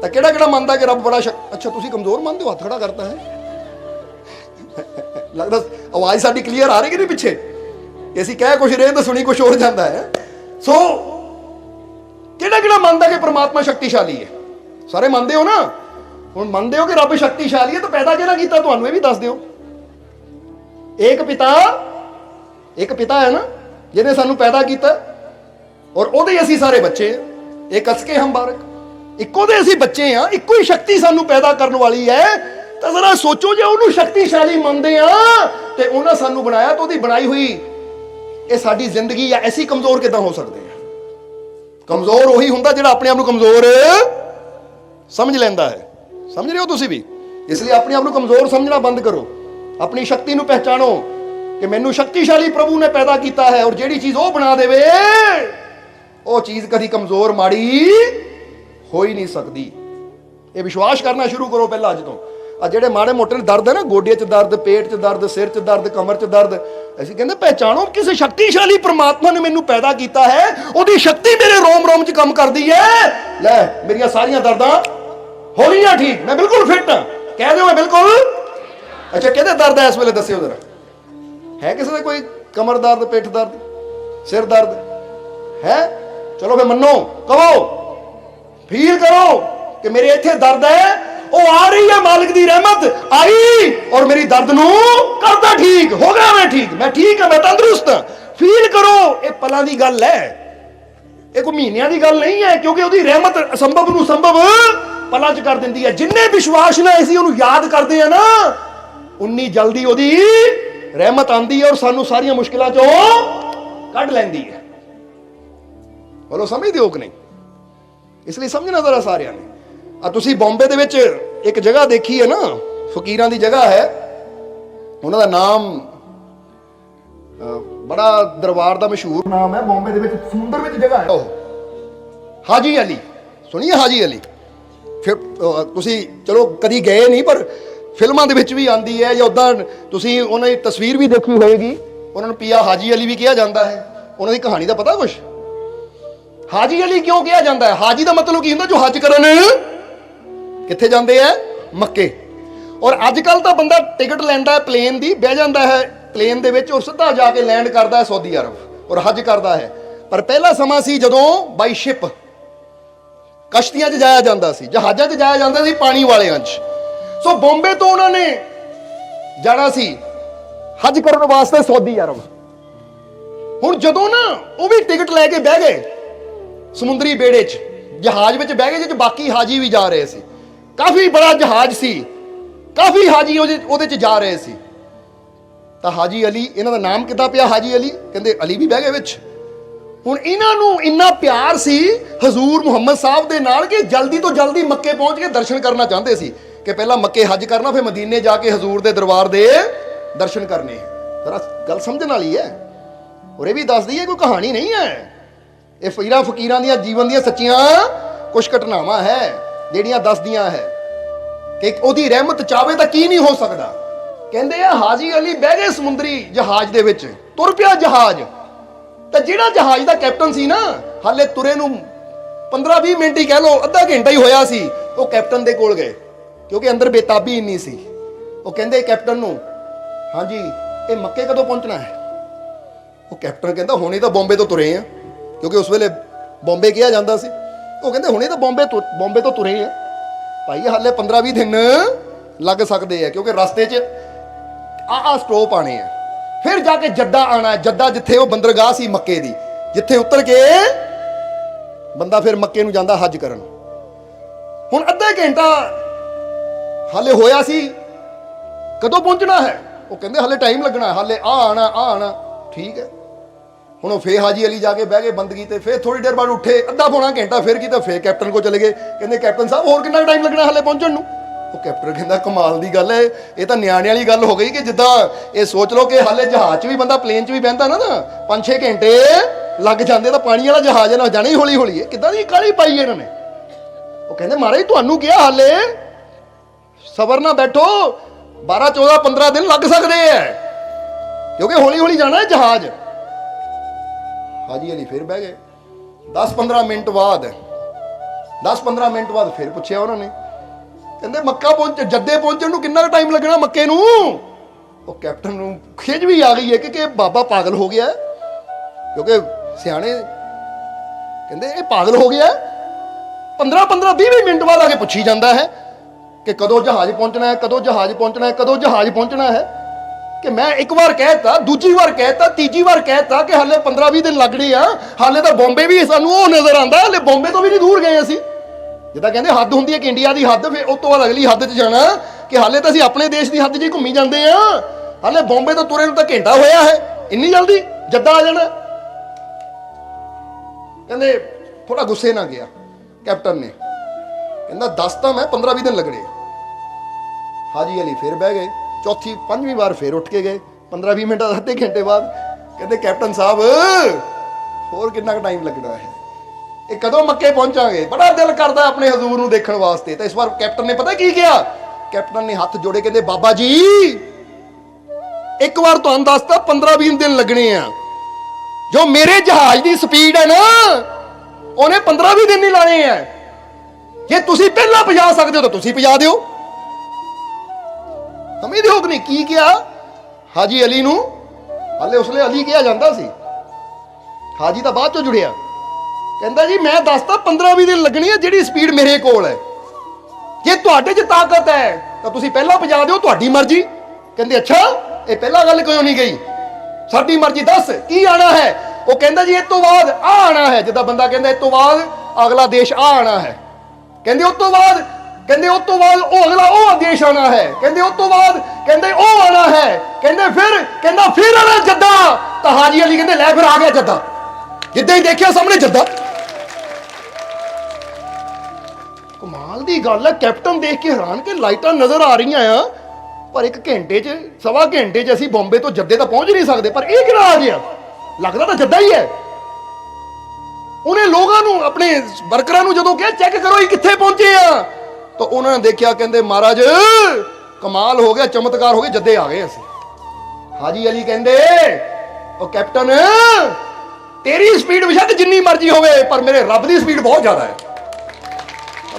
Speaker 1: ਤਾਂ ਕਿਹੜਾ ਕਿਹੜਾ ਮੰਨਦਾ ਕਿ ਰੱਬ ਬੜਾ ਸ਼ਕ- ਅੱਛਾ, ਤੁਸੀਂ ਕਮਜ਼ੋਰ ਮੰਨਦੇ ਹੋ? ਹੱਥ ਖੜਾ ਕਰਤਾ ਹੈ। ਲੱਗਦਾ ਆਵਾਜ਼ ਸਾਡੀ ਕਲੀਅਰ ਆ ਰਹੀ ਕਿ ਨਹੀਂ ਪਿੱਛੇ? ਕਿ ਅਸੀਂ ਕਹਿ ਕੁਛ ਰਹੇ ਤਾਂ ਸੁਣੀ ਕੁਛ ਹੋਰ ਜਾਂਦਾ ਹੈ। ਸੋ ਕਿਹੜਾ ਕਿਹੜਾ ਮੰਨਦਾ ਕਿ ਪ੍ਰਮਾਤਮਾ ਸ਼ਕਤੀਸ਼ਾਲੀ ਹੈ? ਸਾਰੇ ਮੰਨਦੇ ਹੋ ਨਾ? ਹੁਣ ਮੰਨਦੇ ਹੋ ਕਿ ਰੱਬ ਸ਼ਕਤੀਸ਼ਾਲੀ ਹੈ ਤਾਂ ਪੈਦਾ ਕਿਹਨਾਂ ਕੀਤਾ ਤੁਹਾਨੂੰ? ਇਹ ਵੀ ਦੱਸ ਦਿਓ। ਇੱਕ ਪਿਤਾ ਇੱਕ ਪਿਤਾ ਹੈ ਨਾ, ਜਿਹਨੇ ਸਾਨੂੰ ਪੈਦਾ ਕੀਤਾ। ਔਰ ਉਹਦੇ ਅਸੀਂ ਸਾਰੇ ਬੱਚੇ ਹਾਂ। ਇੱਕ ਅਸਕੇ ਹਮ ਬਾਰਕ। ਇੱਕੋ ਦੇ ਅਸੀਂ ਬੱਚੇ ਆ ਇੱਕੋ ਹੀ ਸ਼ਕਤੀ ਸਾਨੂੰ ਪੈਦਾ ਕਰਨ ਵਾਲੀ ਹੈ। ਤਾਂ ਜ਼ਰਾ ਸੋਚੋ ਜੇ ਉਹਨੂੰ ਸ਼ਕਤੀਸ਼ਾਲੀ ਮੰਨਦੇ ਆ ਤੇ ਉਹਨਾਂ ਸਾਨੂੰ ਬਣਾਇਆ ਤਾਂ ਉਹਦੀ ਬਣਾਈ ਹੋਈ ਇਹ ਸਾਡੀ ਜ਼ਿੰਦਗੀ ਜਾਂ ਐਸੀ ਕਮਜ਼ੋਰ ਕਿਦਾਂ ਹੋ ਸਕਦੇ ਆ? ਕਮਜ਼ੋਰ ਉਹੀ ਹੁੰਦਾ ਜਿਹੜਾ ਆਪਣੇ ਆਪ ਨੂੰ ਕਮਜ਼ੋਰ ਸਮਝ ਲੈਂਦਾ ਹੈ। ਸਮਝ ਰਹੇ ਹੋ ਤੁਸੀਂ ਵੀ? ਇਸ ਲਈ ਆਪਣੇ ਆਪ ਨੂੰ ਕਮਜ਼ੋਰ ਸਮਝਣਾ ਬੰਦ ਕਰੋ। ਆਪਣੀ ਸ਼ਕਤੀ ਨੂੰ ਪਹਿਚਾਣੋ ਕਿ ਮੈਨੂੰ ਸ਼ਕਤੀਸ਼ਾਲੀ ਪ੍ਰਭੂ ਨੇ ਪੈਦਾ ਕੀਤਾ ਹੈ ਔਰ ਜਿਹੜੀ ਚੀਜ਼ ਉਹ ਬਣਾ ਦੇਵੇ, ਉਹ ਚੀਜ਼ ਕਦੀ ਕਮਜ਼ੋਰ ਮਾੜੀ ਹੋ ਹੀ ਨਹੀਂ ਸਕਦੀ। ਇਹ ਵਿਸ਼ਵਾਸ ਕਰਨਾ ਸ਼ੁਰੂ ਕਰੋ ਪਹਿਲਾਂ ਅੱਜ ਤੋਂ। ਆ ਜਿਹੜੇ ਮਾੜੇ ਮੋਟੇ ਦਰਦ ਹੈ ਨਾ, ਗੋਡੇ 'ਚ ਦਰਦ, ਪੇਟ 'ਚ ਦਰਦ, ਸਿਰ 'ਚ ਦਰਦ, ਕਮਰ 'ਚ ਦਰਦ, ਅਸੀਂ ਕਹਿੰਦੇ ਪਹਿਚਾਣੋ ਕਿਸੇ ਸ਼ਕਤੀਸ਼ਾਲੀ ਪ੍ਰਮਾਤਮਾ ਨੇ ਮੈਨੂੰ ਪੈਦਾ ਕੀਤਾ ਹੈ, ਉਹਦੀ ਸ਼ਕਤੀ ਮੇਰੇ ਰੋਮ ਰੋਮ 'ਚ ਕੰਮ ਕਰਦੀ ਹੈ। ਲੈ, ਮੇਰੀਆਂ ਸਾਰੀਆਂ ਦਰਦਾਂ ਹੋ ਗਈਆਂ ਠੀਕ? ਮੈਂ ਬਿਲਕੁਲ ਫਿੱਟ ਹਾਂ ਕਹਿ ਦਿਓ ਮੈਂ ਬਿਲਕੁਲ। ਅੱਛਾ, ਕਿਹਦੇ ਦਰਦ ਹੈ ਇਸ ਵੇਲੇ ਦੱਸਿਓ ਜ਼ਰਾ? ਹੈ ਕਿਸੇ ਦਾ ਕੋਈ ਕਮਰ ਦਰਦ, ਪਿੱਠ ਦਰਦ, ਸਿਰ ਦਰਦ? ਹੈ? ਚਲੋ ਫੇ ਮੰਨੋ, ਕਹੋ। ਫੀਲ ਕਰੋ ਕਿ ਮੇਰੇ ਇੱਥੇ ਦਰਦ ਹੈ, ਉਹ ਆ ਰਹੀ ਹੈ ਮਾਲਕ ਦੀ ਰਹਿਮਤ, ਆਈ ਔਰ ਮੇਰੀ ਦਰਦ ਨੂੰ ਕਰਦਾ ਠੀਕ, ਹੋ ਗਿਆ ਮੈਂ ਠੀਕ ਮੈਂ ਠੀਕ ਹਾਂ, ਮੈਂ ਤੰਦਰੁਸਤ ਹਾਂ। ਫੀਲ ਕਰੋ, ਇਹ ਪਲਾਂ ਦੀ ਗੱਲ ਹੈ। ਇਹ ਕੋਈ ਮਹੀਨਿਆਂ ਦੀ ਗੱਲ ਨਹੀਂ ਹੈ, ਕਿਉਂਕਿ ਉਹਦੀ ਰਹਿਮਤ ਅਸੰਭਵ ਨੂੰ ਸੰਭਵ ਪਲਾਂ ਕਰ ਦਿੰਦੀ ਹੈ। ਜਿੰਨੇ ਵਿਸ਼ਵਾਸ ਨਾਲ ਅਸੀਂ ਉਹਨੂੰ ਯਾਦ ਕਰਦੇ ਆ ਨਾ, ਉਨੀ ਜਲਦੀ ਉਹਦੀ ਰਹਿਮਤ ਆਂਦੀ ਹੈ ਔਰ ਸਾਨੂੰ ਸਾਰੀਆਂ ਮੁਸ਼ਕਿਲਾਂ 'ਚੋਂ ਕੱਢ ਲੈਂਦੀ ਹੈ। ਬੋਲੋ, ਸਮਝਦੇ ਹੋ ਕਿ ਨਹੀਂ? ਇਸ ਲਈ ਸਮਝਣਾ ਜ਼ਰਾ ਸਾਰਿਆਂ ਨੇ। ਆ ਤੁਸੀਂ ਬੰਬੇ ਦੇ ਵਿੱਚ ਇੱਕ ਜਗ੍ਹਾ ਦੇਖੀ ਹੈ ਨਾ, ਫਕੀਰਾਂ ਦੀ ਜਗ੍ਹਾ ਹੈ। ਉਹਨਾਂ ਦਾ ਨਾਮ ਬੜਾ ਦਰਬਾਰ ਦਾ ਮਸ਼ਹੂਰ ਨਾਮ ਹੈ। ਬੰਬੇ ਦੇ ਵਿੱਚ ਸੁੰਦਰ ਵਿੱਚ ਜਗ੍ਹਾ ਹੈ। ਉਹ ਹਾਜੀ ਅਲੀ। ਸੁਣੀਏ ਹਾਜੀ ਅਲੀ। ਫਿਰ ਅਹ, ਤੁਸੀਂ ਚਲੋ ਕਦੀ ਗਏ ਨਹੀਂ ਪਰ ਫਿਲਮਾਂ ਦੇ ਵਿੱਚ ਵੀ ਆਂਦੀ ਹੈ ਜਾਂ ਉਦਾਂ ਤੁਸੀਂ ਉਹਨਾਂ ਦੀ ਤਸਵੀਰ ਵੀ ਦੇਖੀ ਹੋਏਗੀ। ਉਹਨਾਂ ਨੂੰ ਪੀਆ ਹਾਜੀ ਅਲੀ ਵੀ ਕਿਹਾ ਜਾਂਦਾ ਹੈ। ਉਹਨਾਂ ਦੀ ਕਹਾਣੀ ਦਾ ਪਤਾ ਕੁਛ? ਹਾਜੀ ਅਲੀ ਕਿਉਂ ਕਿਹਾ ਜਾਂਦਾ ਹੈ? ਹਾਜੀ ਦਾ ਮਤਲਬ ਕੀ ਹੁੰਦਾ ਜੋ ਹੱਜ ਕਰਨ? ਕਿੱਥੇ ਜਾਂਦੇ ਆ? ਮੱਕੇ। ਔਰ ਅੱਜ ਕੱਲ ਤਾਂ ਬੰਦਾ ਟਿਕਟ ਲੈਂਦਾ ਹੈ ਪਲੇਨ ਦੀ ਬਹਿ ਜਾਂਦਾ ਹੈ ਪਲੇਨ ਦੇ ਵਿੱਚ ਉਹ ਸਿੱਧਾ ਜਾ ਕੇ ਲੈਂਡ ਕਰਦਾ ਹੈ ਸਾਊਦੀ ਅਰਬ ਔਰ ਹੱਜ ਕਰਦਾ ਹੈ। ਪਰ ਪਹਿਲਾ ਸਮਾਂ ਸੀ ਜਦੋਂ ਬਾਈ ਸ਼ਿਪ ਕਸ਼ਤੀਆਂ 'ਚ ਜਾਇਆ ਜਾਂਦਾ ਸੀ, ਜਹਾਜ਼ਾਂ 'ਚ ਜਾਇਆ ਜਾਂਦਾ ਸੀ ਪਾਣੀ ਵਾਲਿਆਂ 'ਚ। ਸੋ ਬੰਬੇ ਤੋਂ ਉਹਨਾਂ ਨੇ ਜਾਣਾ ਸੀ, ਹੱਜ ਕਰਨ ਵਾਸਤੇ ਸਾਊਦੀ ਅਰਬ। ਹੁਣ ਜਦੋਂ ਨਾ ਉਹ ਵੀ ਟਿਕਟ ਲੈ ਕੇ ਬਹਿ ਗਏ, ਸਮੁੰਦਰੀ ਬੇੜੇ 'ਚ, ਜਹਾਜ਼ ਵਿੱਚ ਬਹਿ ਗਏ ਜਿਹ ਬਾਕੀ ਹਾਜੀ ਵੀ ਜਾ ਰਹੇ ਸੀ। ਕਾਫੀ ਬੜਾ ਜਹਾਜ਼ ਸੀ, ਕਾਫੀ ਹਾਜੀ ਉਹਦੇ ਉਹਦੇ 'ਚ ਜਾ ਰਹੇ ਸੀ। ਤਾਂ ਹਾਜੀ ਅਲੀ, ਇਹਨਾਂ ਦਾ ਨਾਮ ਕਿੱਦਾਂ ਪਿਆ ਹਾਜੀ ਅਲੀ? ਕਹਿੰਦੇ ਅਲੀ ਵੀ ਬਹਿ ਗਏ ਵਿੱਚ। ਹੁਣ ਇਹਨਾਂ ਨੂੰ ਇੰਨਾ ਪਿਆਰ ਸੀ ਹਜ਼ੂਰ ਮੁਹੰਮਦ ਸਾਹਿਬ ਦੇ ਨਾਲ ਕਿ ਜਲਦੀ ਤੋਂ ਜਲਦੀ ਮੱਕੇ ਪਹੁੰਚ ਕੇ ਦਰਸ਼ਨ ਕਰਨਾ ਚਾਹੁੰਦੇ ਸੀ ਕਿ ਪਹਿਲਾਂ ਮੱਕੇ ਹੱਜ ਕਰਨਾ, ਫਿਰ ਮਦੀਨੇ ਜਾ ਕੇ ਹਜ਼ੂਰ ਦੇ ਦਰਬਾਰ ਦੇ ਦਰਸ਼ਨ ਕਰਨੇ। ਜ਼ਰਾ ਗੱਲ ਸਮਝਣ ਵਾਲੀ ਹੈ? ਔਰ ਇਹ ਵੀ ਦੱਸਦੀ ਹੈ ਕੋਈ ਕਹਾਣੀ ਨਹੀਂ ਹੈ। ਇਹ ਫਕੀਰਾਂ ਫਕੀਰਾਂ ਦੀਆਂ, ਜੀਵਨ ਦੀਆਂ ਸੱਚੀਆਂ ਕੁਝ ਘਟਨਾਵਾਂ ਹੈ, ਜਿਹੜੀਆਂ ਦੱਸਦੀਆਂ ਹੈ ਕਿ ਉਹਦੀ ਰਹਿਮਤ ਚਾਵੇ ਤਾਂ ਕੀ ਨਹੀਂ ਹੋ ਸਕਦਾ। ਕਹਿੰਦੇ ਆ ਹਾਜੀ ਅਲੀ ਬਹਿ ਗਏ ਸਮੁੰਦਰੀ ਜਹਾਜ਼ ਦੇ ਵਿੱਚ, ਤੁਰ ਪਿਆ ਜਹਾਜ਼। ਤਾਂ ਜਿਹੜਾ ਜਹਾਜ਼ ਦਾ ਕੈਪਟਨ ਸੀ ਨਾ, ਹਾਲੇ ਤੁਰੇ ਨੂੰ 15-20 ਮਿੰਟ ਹੀ ਕਹਿ ਲਓ, ਅੱਧਾ ਘੰਟਾ ਹੀ ਹੋਇਆ ਸੀ, ਉਹ ਕੈਪਟਨ ਦੇ ਕੋਲ ਗਏ, ਕਿਉਂਕਿ ਅੰਦਰ ਬੇਤਾਬੀ ਇੰਨੀ ਸੀ। ਉਹ ਕਹਿੰਦੇ ਕੈਪਟਨ ਨੂੰ, ਹਾਂਜੀ, ਇਹ ਮੱਕੇ ਕਦੋਂ ਪਹੁੰਚਣਾ ਹੈ? ਉਹ ਕੈਪਟਨ ਕਹਿੰਦਾ, ਹੁਣੇ ਤਾਂ ਬੰਬੇ ਤੋਂ ਤੁਰੇ ਆ, ਕਿਉਂਕਿ ਉਸ ਵੇਲੇ ਬੰਬੇ ਕਿਹਾ ਜਾਂਦਾ ਸੀ। ਉਹ ਕਹਿੰਦੇ, ਹੁਣੇ ਤਾਂ ਬੰਬੇ ਤੋਂ ਬੰਬੇ ਤੋਂ ਤੁਰੇ ਆ। ਭਾਈ, ਹਾਲੇ 15-20 ਦਿਨ ਲੱਗ ਸਕਦੇ ਆ, ਕਿਉਂਕਿ ਰਸਤੇ 'ਚ ਆ ਆ ਸਟੋਪ ਆਣੇ ਆ। ਫਿਰ ਜਾ ਕੇ ਜੱਦਾ ਆਣਾ ਜੱਦਾ ਜਿੱਥੇ ਉਹ ਬੰਦਰਗਾਹ ਸੀ ਮੱਕੇ ਦੀ, ਜਿੱਥੇ ਉਤਰ ਕੇ ਬੰਦਾ ਫਿਰ ਮੱਕੇ ਨੂੰ ਜਾਂਦਾ ਹੱਜ ਕਰਨ। ਹੁਣ ਅੱਧਾ ਘੰਟਾ ਹਾਲੇ ਹੋਇਆ ਸੀ, ਕਦੋਂ ਪਹੁੰਚਣਾ ਹੈ? ਉਹ ਕਹਿੰਦੇ ਹਾਲੇ ਟਾਈਮ ਲੱਗਣਾ, ਹਾਲੇ ਆ ਆਣਾ ਆ ਆਣਾ, ਠੀਕ ਹੈ। ਹੁਣ ਉਹ ਫੇ ਹਾਜੀ ਅਲੀ ਜਾ ਕੇ ਬਹਿ ਗਏ ਬੰਦਗੀ ਤੇ ਫੇਰ ਥੋੜੀ ਦੇਰ ਬਾਅਦ ਉੱਠੇ, ਅੱਧਾ ਪੌਣਾ ਘੰਟਾ ਫੇਰ ਕੀਤਾ ਫੇਰ ਕੈਪਟਨ ਕੋ ਚਲੇ ਗਏ। ਕਹਿੰਦੇ ਕੈਪਟਨ ਸਾਹਿਬ, ਹੋਰ ਕਿੰਨਾ ਟਾਈਮ ਲੱਗਣਾ ਹਾਲੇ ਪਹੁੰਚਣ ਨੂੰ? ਉਹ ਕੈਪਟਨ ਕਹਿੰਦਾ, ਕਮਾਲ ਦੀ ਗੱਲ ਹੈ। ਇਹ ਤਾਂ ਨਿਆਣੇ ਵਾਲੀ ਗੱਲ ਹੋ ਗਈ ਕਿ ਜਿੱਦਾਂ ਇਹ ਸੋਚ ਲਓ ਕਿ ਹਾਲੇ ਜਹਾਜ਼ 'ਚ ਵੀ ਬੰਦਾ ਪਲੇਨ 'ਚ ਵੀ ਬਹਿੰਦਾ ਨਾ ਨਾ 5-6 ਘੰਟੇ ਲੱਗ ਜਾਂਦੇ ਤਾਂ ਪਾਣੀ ਵਾਲਾ ਜਹਾਜ਼ ਨਾਲ ਜਾਣਾ ਹੀ ਹੌਲੀ ਹੌਲੀ ਹੈ। ਕਿੱਦਾਂ ਦੀ ਕਾਲੀ ਪਾਈ ਇਹਨਾਂ ਨੇ? ਉਹ ਕਹਿੰਦੇ, ਮਹਾਰਾਜ, ਤੁਹਾਨੂੰ ਕਿਹਾ ਹਾਲੇ? ਸਬਰ ਨਾਲ ਬੈਠੋ। 12 14 15 ਦਿਨ ਲੱਗ ਸਕਦੇ ਐ। ਕਿਉਂਕਿ ਹੌਲੀ ਹੌਲੀ ਜਾਣਾ ਹੈ ਜਹਾਜ਼। ਹਾਜੀ ਅਲੀ ਫਿਰ ਬਹਿ ਗਏ। 10 15 ਮਿੰਟ ਬਾਅਦ 10 15 ਮਿੰਟ ਬਾਅਦ ਫਿਰ ਪੁੱਛਿਆ ਉਹਨਾਂ ਨੇ। ਕਹਿੰਦੇ ਮੱਕਾ ਪਹੁੰਚ ਜੱਦੇ ਪਹੁੰਚਣ ਨੂੰ ਕਿੰਨਾ ਟਾਈਮ ਲੱਗਣਾ ਮੱਕੇ ਨੂੰ? ਉਹ ਕੈਪਟਨ ਨੂੰ ਖਿਜ ਵੀ ਆ ਗਈ ਹੈ ਕਿ ਕਿ ਬਾਬਾ ਪਾਗਲ ਹੋ ਗਿਆ ਹੈ। ਕਿਉਂਕਿ ਸਿਆਣੇ ਕਹਿੰਦੇ ਇਹ ਪਾਗਲ ਹੋ ਗਿਆ 15 15 20 20 ਮਿੰਟ ਬਾਅਦ ਆ ਕੇ ਪੁੱਛੀ ਜਾਂਦਾ ਹੈ ਕਿ ਕਦੋਂ ਜਹਾਜ਼ ਪਹੁੰਚਣਾ ਹੈ, ਕਦੋਂ ਜਹਾਜ਼ ਪਹੁੰਚਣਾ ਹੈ, ਕਦੋਂ ਜਹਾਜ਼ ਪਹੁੰਚਣਾ ਹੈ। ਕਿ ਮੈਂ ਇੱਕ ਵਾਰ ਕਹਿਤਾ, ਦੂਜੀ ਵਾਰ ਕਹਿਤਾ, ਤੀਜੀ ਵਾਰ ਕਹਿਤਾ ਕਿ ਹਾਲੇ 15-20 ਦਿਨ ਲੱਗਣੇ ਆ। ਹਾਲੇ ਤਾਂ ਬੰਬੇ ਵੀ ਸਾਨੂੰ ਉਹ ਨਜ਼ਰ ਆਂਦਾ ਹਾਲੇ ਬੰਬੇ ਤੋਂ ਵੀ ਨਹੀਂ ਦੂਰ ਗਏ ਅਸੀਂ। ਜਿੱਦਾਂ ਕਹਿੰਦੇ ਹੱਦ ਹੁੰਦੀ ਹੈ ਕਿ ਇੰਡੀਆ ਦੀ ਹੱਦ, ਫਿਰ ਉਸ ਤੋਂ ਬਾਅਦ ਅਗਲੀ ਹੱਦ 'ਚ ਜਾਣਾ ਕਿ ਹਾਲੇ ਤਾਂ ਅਸੀਂ ਆਪਣੇ ਦੇਸ਼ ਦੀ ਹੱਦ 'ਚ ਹੀ ਘੁੰਮੀ ਜਾਂਦੇ ਆ। ਹਾਲੇ ਬੰਬੇ ਤੋਂ ਤੁਰੇ ਨੂੰ ਤਾਂ ਘੰਟਾ ਹੋਇਆ ਹੈ। ਇੰਨੀ ਜਲਦੀ? ਜੱਦਾ ਆ ਜਾਣਾ। ਕਹਿੰਦੇ ਥੋੜਾ ਗੁੱਸੇ ਨਾਲ ਗਿਆ ਕੈਪਟਨ ਨੇ। ਕਹਿੰਦਾ, ਦੱਸ ਤਾਂ ਮੈਂ 15-20 ਦਿਨ ਲੱਗਣੇ ਹਾਜੀ ਅਲੀ ਫਿਰ ਬਹਿ ਗਏ। ਚੌਥੀ, ਪੰਜਵੀਂ ਵਾਰ ਫਿਰ ਉੱਠ ਕੇ ਗਏ। 15-20 ਮਿੰਟ ਅੱਧੇ ਘੰਟੇ ਬਾਅਦ ਕਹਿੰਦੇ ਕੈਪਟਨ ਸਾਹਿਬ, ਹੋਰ ਕਿੰਨਾ ਕੁ ਟਾਈਮ ਲੱਗਣਾ ਹੈ? ਇਹ ਕਦੋਂ ਮੱਕੇ ਪਹੁੰਚਾਂਗੇ? ਬੜਾ ਦਿਲ ਕਰਦਾ ਆਪਣੇ ਹਜ਼ੂਰ ਨੂੰ ਦੇਖਣ ਵਾਸਤੇ। ਤਾਂ ਇਸ ਵਾਰ ਕੈਪਟਨ ਨੇ ਪਤਾ ਕੀ ਕਿਹਾ? ਕੈਪਟਨ ਨੇ ਹੱਥ ਜੋੜੇ ਕਹਿੰਦੇ, ਬਾਬਾ ਜੀ, ਇੱਕ ਵਾਰ ਤੁਹਾਨੂੰ ਦੱਸਤਾ 15-20 ਦਿਨ ਲੱਗਣੇ ਆ। ਜੋ ਮੇਰੇ ਜਹਾਜ਼ ਦੀ ਸਪੀਡ ਹੈ ਨਾ, ਉਹਨੇ 15-20 ਦਿਨ ਨਹੀਂ ਲਾਣੇ ਆ। ਜੇ ਤੁਸੀਂ ਪਹਿਲਾਂ ਪਜਾ ਸਕਦੇ ਹੋ, ਤਾਂ ਤੁਸੀਂ ਪਜਾ ਦਿਓ। ਸਮਝਦੇ ਹੋ ਕਿ ਨਹੀਂ ਕੀ ਕਿਹਾ? ਹਾਜੀ ਅਲੀ ਨੂੰ, ਹਾਲੇ ਉਸਲੇ ਅਲੀ ਕਿਹਾ ਜਾਂਦਾ ਸੀ। ਹਾਜੀ ਤਾਂ ਬਾਅਦ ਚੋਂ ਜੁੜਿਆ। ਕਹਿੰਦਾ ਜੀ, ਮੈਂ ਦੱਸਦਾ 15-20 ਦਿਨ ਲੱਗਣੀ ਹੈ ਜਿਹੜੀ ਸਪੀਡ ਮੇਰੇ ਕੋਲ ਹੈ। ਜੇ ਤੁਹਾਡੇ 'ਚ ਤਾਕਤ ਹੈ, ਤਾਂ ਤੁਸੀਂ ਪਹਿਲਾਂ ਪਜਾ ਦਿਓ ਤੁਹਾਡੀ ਮਰਜ਼ੀ। ਕਹਿੰਦੇ, ਅੱਛਾ, ਇਹ ਪਹਿਲਾਂ ਗੱਲ ਕਿਉਂ ਨਹੀਂ ਗਈ? ਸਾਡੀ ਮਰਜ਼ੀ ਦੱਸ, ਕੀ ਆਣਾ ਹੈ? ਉਹ ਕਹਿੰਦਾ ਜੀ, ਇਹ ਤੋਂ ਬਾਅਦ ਆ ਆਣਾ ਹੈ। ਜਿੱਦਾਂ ਬੰਦਾ ਕਹਿੰਦਾ, ਇਹ ਤੋਂ ਬਾਅਦ ਅਗਲਾ ਦੇਸ਼ ਆ ਆਣਾ ਹੈ। ਕਹਿੰਦੇ ਉਸ ਤੋਂ ਬਾਅਦ, ਕਹਿੰਦੇ ਉਸ ਤੋਂ ਬਾਅਦ ਉਹ ਅਗਲਾ ਉਹ ਦੇਸ਼ ਆਣਾ ਹੈ। ਕਹਿੰਦੇ ਉਸ ਤੋਂ ਬਾਅਦ, ਕਹਿੰਦੇ, ਉਹ ਆਣਾ ਹੈ। ਕਹਿੰਦੇ, ਫਿਰ, ਕਹਿੰਦਾ, ਫਿਰ ਆਣਾ ਜੱਦਾ। ਤਾਂ ਹਾਜੀ ਅਲੀ ਕਹਿੰਦੇ, ਲੈ ਫਿਰ ਆ ਗਿਆ ਜੱਦਾ। ਜਿੱਦਾਂ ਹੀ ਦੇਖਿਆ ਸਾਹਮਣੇ ਜੱਦਾ। ਕਮਾਲ ਦੀ ਗੱਲ ਹੈ, ਕੈਪਟਨ ਦੇਖ ਕੇ ਹੈਰਾਨ ਕਿ ਲਾਈਟਾਂ ਨਜ਼ਰ ਆ ਰਹੀਆਂ ਆ। ਪਰ ਇੱਕ ਘੰਟੇ 'ਚ, ਸਵਾ ਘੰਟੇ 'ਚ ਅਸੀਂ ਬੰਬੇ ਤੋਂ ਜੱਦੇ ਤਾਂ ਪਹੁੰਚ ਨਹੀਂ ਸਕਦੇ, ਪਰ ਇਹ ਕਿਹੜਾ ਆ? ਗਿਆ ਲੱਗਦਾ ਤਾਂ ਜੱਦਾ ਹੀ ਹੈ। ਉਹਨੇ ਲੋਕਾਂ ਨੂੰ, ਆਪਣੇ ਵਰਕਰਾਂ ਨੂੰ ਜਦੋਂ ਕਿਹਾ, ਚੈੱਕ ਕਰੋ ਇਹ ਕਿੱਥੇ ਪਹੁੰਚੇ ਆ? ਤਾਂ ਉਹਨਾਂ ਨੇ ਦੇਖਿਆ, ਕਹਿੰਦੇ, ਮਹਾਰਾਜ, ਕਮਾਲ ਹੋ ਗਿਆ, ਚਮਤਕਾਰ ਹੋ ਗਿਆ ਜੱਦੇ ਆ ਗਏ ਅਸੀਂ। ਹਾਜੀ ਅਲੀ ਕਹਿੰਦੇ, ਉਹ ਕੈਪਟਨ, ਤੇਰੀ ਸਪੀਡ ਬੇਸ਼ੱਕ ਜਿੰਨੀ ਮਰਜ਼ੀ ਹੋਵੇ, ਪਰ ਮੇਰੇ ਰੱਬ ਦੀ ਸਪੀਡ ਬਹੁਤ ਜ਼ਿਆਦਾ ਹੈ।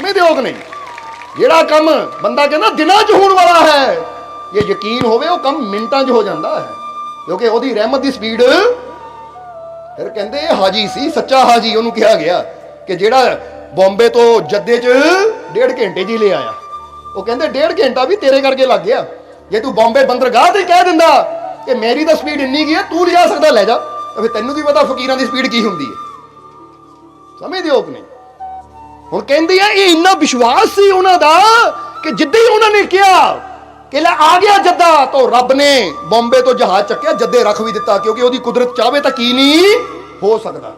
Speaker 1: ਸਮਝਦੇ ਹੋ ਨਹੀਂ ਜਿਹੜਾ ਕੰਮ ਬੰਦਾ ਕਹਿੰਦਾ ਦਿਨਾਂ 'ਚ ਹੋਣ ਵਾਲਾ ਹੈ ਇਹ ਯਕੀਨ ਹੋਵੇ ਉਹ ਕੰਮ ਮਿੰਟਾਂ 'ਚ ਹੋ ਜਾਂਦਾ ਹੈ। ਕਿਉਂਕਿ ਉਹਦੀ ਰਹਿਮਤ ਦੀ ਸਪੀਡ, ਫਿਰ ਕਹਿੰਦੇ ਇਹ ਹਾਜੀ ਸੀ, ਸੱਚਾ ਹਾਜੀ ਉਹਨੂੰ ਕਿਹਾ ਗਿਆ ਕਿ ਜਿਹੜਾ ਬੰਬੇ ਤੋਂ ਜੱਦੇ 'ਚ ਡੇਢ ਘੰਟੇ 'ਚ ਹੀ ਲੈ ਆਇਆ। ਉਹ ਕਹਿੰਦੇ ਡੇਢ ਘੰਟਾ ਵੀ ਤੇਰੇ ਕਰਕੇ ਲੱਗ ਗਿਆ। ਜੇ ਤੂੰ ਬੰਬੇ ਬੰਦਰਗਾਹ ਤੇ ਕਹਿ ਦਿੰਦਾ ਕਿ ਮੇਰੀ ਤਾਂ ਸਪੀਡ ਇੰਨੀ ਕੀ ਹੈ, ਤੂੰ ਲਿਜਾ ਸਕਦਾ, ਲੈ ਜਾ। ਤਾਂ ਫਿਰ ਤੈਨੂੰ ਕੀ ਪਤਾ ਫਕੀਰਾਂ ਦੀ ਸਪੀਡ ਕੀ ਹੁੰਦੀ ਹੈ। ਸਮਝਦੇ ਹੋ ਕਿ ਨਹੀਂ ਹੁਣ ਕਹਿੰਦੇ ਆ, ਇਹ ਇੰਨਾ ਵਿਸ਼ਵਾਸ ਸੀ ਉਹਨਾਂ ਦਾ ਕਿ ਜਿੱਦਾਂ ਹੀ ਉਹਨਾਂ ਨੇ ਕਿਹਾ ਕਿ ਲੈ ਆ ਗਿਆ ਜੱਦਾ ਤੋਂ ਰੱਬ ਨੇ ਬੰਬੇ ਤੋਂ ਜਹਾਜ਼ ਚੱਕਿਆ, ਜੱਦੇ ਰੱਖ ਵੀ ਦਿੱਤਾ, ਕਿਉਂਕਿ ਉਹਦੀ ਕੁਦਰਤ ਚਾਹਵੇ ਤਾਂ ਕੀ ਨਹੀਂ ਹੋ ਸਕਦਾ।